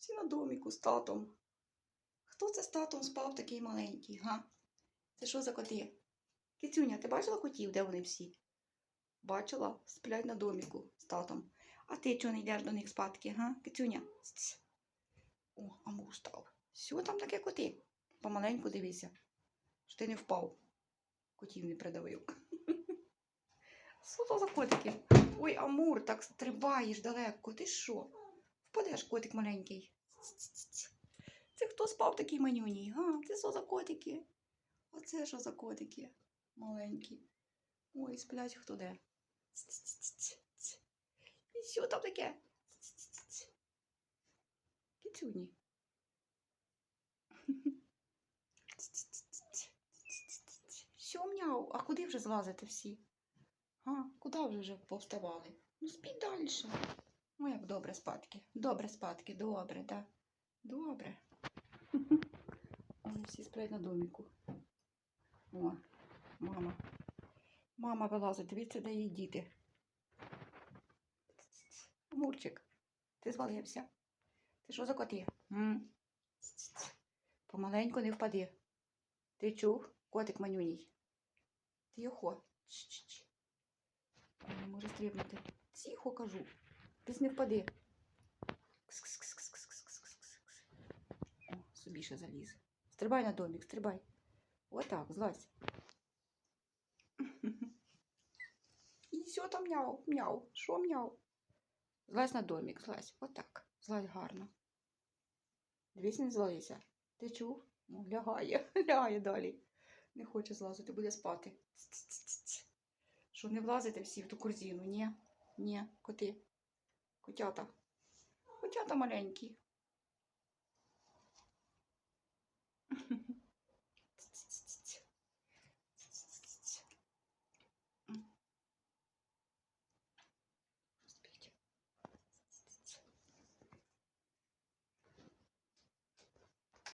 Всі на доміку з татом. Хто це з татом спав такий маленький, га? Це що за коти? Кицюня, ти бачила котів, де вони всі? Бачила, сплять на доміку з татом. А ти чого не йдеш до них спадки, га? Кицюня? О, амур став. Що там таке коти? Помаленьку дивися, що ти не впав. Котів не придавив. Що то за котики? Ой, Амур, так стрибаєш далеко. Ти що? Впадеш, котик маленький. Це хто спав такий манюній? Га? Це що за котики? Оце що за котики? Маленькі. Ой, сплять хто де. І що там таке? Ц-ц-ц-ц. Що м'яв? А куди вже злазите всі? А, куди ви вже повставали? Ну спіть далі. Ну, як добре спадки. Добре спадки, добре, так. Добре. Вони всі сплять на доміку. О, мама. Мама вилазить, дивіться, де її діти. Мурчик, ти звалився. Ти що за коти? Помаленьку не впади. Ти чув, котик манюній? Ти його. Ч-ч-ч. Не може стрибнути. Тихо кажу. Десь не впади. О, собі ще заліз. Стрибай на домик, стрибай. Отак, злазь. І все там мяу, мяу. Що мяу? Злазь на домик, злазь. Отак. Злазь гарно. Дивись, не злазися. Ти чув? Ну, лягає, лягає далі. Не хоче злазити, буде спати. Що не влазите всі в ту корзину? Ні, ні, коти. Котята. Котята маленькі.